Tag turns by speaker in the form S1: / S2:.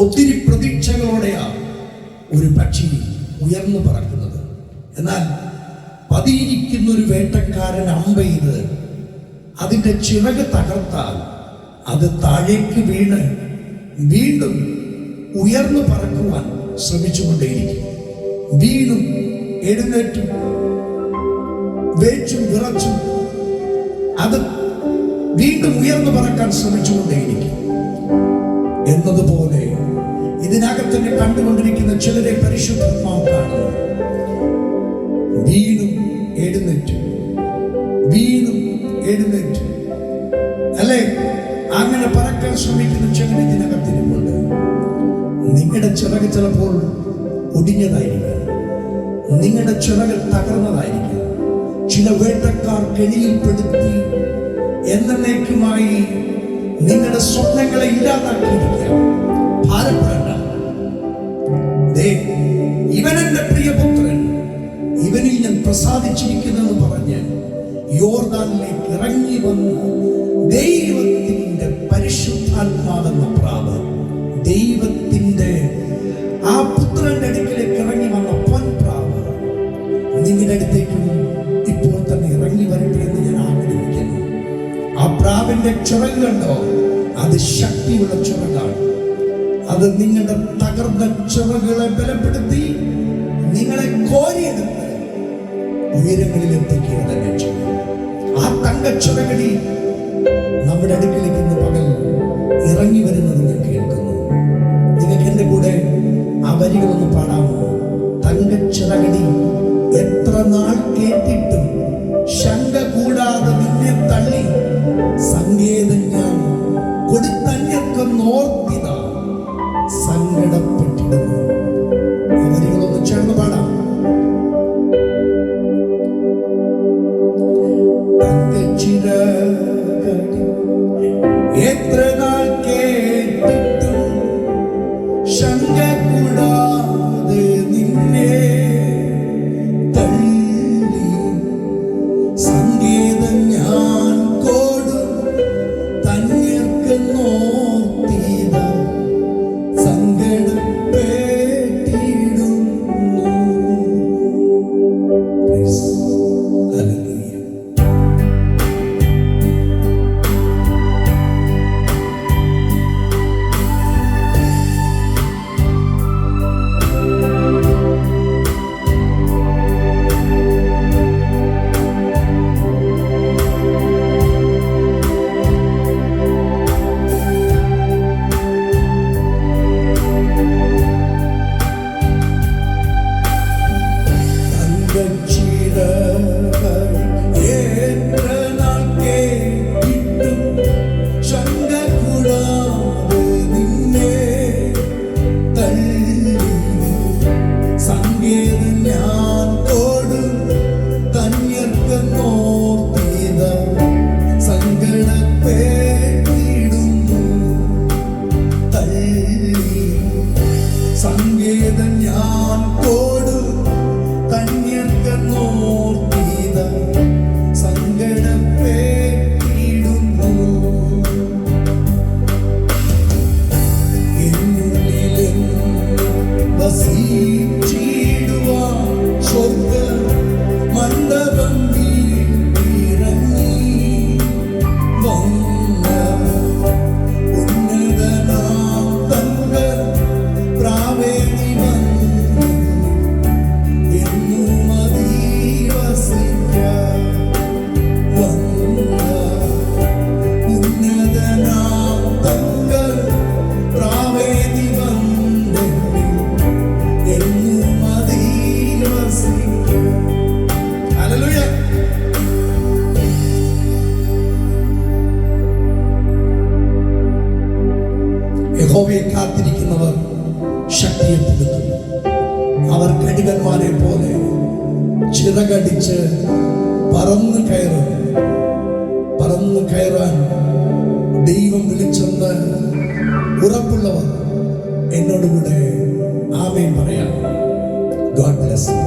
S1: ഒത്തിരി പ്രതീക്ഷകളോടെയാണ് ഒരു പക്ഷി ഉയർന്നു പറക്കുന്നത്. എന്നാൽ പതിയിരിക്കുന്ന ഒരു വേട്ടക്കാരൻ അമ്പെയ്ത് അതിന്റെ ചിറക് തകർത്താൽ അത് താഴേക്ക് വീണ് വീണ്ടും ഉയർന്നു പറക്കുവാൻ ശ്രമിച്ചുകൊണ്ടേയിരിക്കും. വീണും എഴുന്നേറ്റും വേച്ചും വിറച്ചും അത് വീണ്ടും ഉയർന്നു പറക്കാൻ ശ്രമിച്ചുകൊണ്ടേയിരിക്കും. എന്നതുപോലെ ഇതിനകത്ത് തന്നെ കണ്ടുകൊണ്ടിരിക്കുന്ന ചിലരെ പരിശുദ്ധാത്മാവ് കാണുന്നു. വീണും എഴുന്നേറ്റ്. വീണും എഴുന്നേറ്റ്. അല്ലേ? അങ്ങനെ പറക്കാൻ ശ്രമിക്കുന്ന ചിലർ ഇതിനകത്തിനുമുണ്ട് നിങ്ങളുടെ ചിറക് ചിലപ്പോൾ ഒടിഞ്ഞതായിരിക്കും. നിങ്ങളുടെ ചിറക് തകർന്നതായിരിക്കും. ചില വേട്ടക്കാർ കെണിയിൽപ്പെടുത്തി എന്നേക്കുമായി നിങ്ങളുടെ സ്വപ്നങ്ങളെ ഇല്ലാതാക്കിയിരിക്കാം. ഭാരപ്പെടേണ്ട എന്റെ പ്രിയപുത്രൻ. ഇവനിൽ ഞാൻ പ്രസാദിച്ചിരിക്കുന്നെന്ന് പറഞ്ഞ് യോർദാനിലേക്ക് ഇറങ്ങി വന്ന്. ദൈവത്തിന്റെ പരിശുദ്ധാത്മാവെന്ന പ്രാവ് ദൈവത്തിന്റെ ആ പുത്രന്റെ അടുക്കിലേക്ക് ഇറങ്ങി വന്ന പൊൻപ്രാവ് നിങ്ങളുടെ അടുത്തേക്കും ഇപ്പോൾ തന്നെ ഇറങ്ങി വരട്ടെ എന്ന് ഞാൻ ആഗ്രഹിക്കുന്നു. ആ പ്രാവിന്റെ ചുരങ്ങുണ്ടോ അത് ശക്തിയുള്ള ചിറകാണ് അത് നിങ്ങളുടെ തകർന്ന ചിറകുകളെ ബലപ്പെടുത്തി നിങ്ങളെ കോരിയെടുത്ത് ഉയരങ്ങളിൽ എത്തിക്കുക ആ തങ്കച്ചിറകടി നമ്മുടെ അടുക്കിലേക്ക് ഇന്ന് പകൽ ഇറങ്ങി വരുന്നത് ഞാൻ കേൾക്കുന്നു. നിങ്ങൾക്ക് എന്റെ കൂടെ ആ വരികളൊന്ന് പാടാമോ? തങ്കച്ചിറകടി എത്ര നാൾ കേട്ടിട്ടും ശങ്ക കൂടാതെ നിന്നെ തള്ളി സങ്കേതം ഞാൻ കൊടുത്തന്യക്കൊന്നോർത്തിത എത്ര സംഗീതം ഞാൻ കോടു തന്യർക്ക് നോർത്തീത സങ്കടപ്പെട്ടിടുന്നു എന്നുള്ളിലും വസിച്ചിടുവാൻ യഹോവയെ കാത്തിരിക്കുന്നവർ ശക്തിയെ പുതുക്കും അവർ കടികന്മാരെ പോലെ ചിറകടിച്ച് പറന്ന് കയറും. പറന്ന് കയറാൻ ദൈവം വിളിച്ചെന്ന് ഉറപ്പുള്ളവർ എന്നോടുകൂടെ ആമയും പറയാം. God bless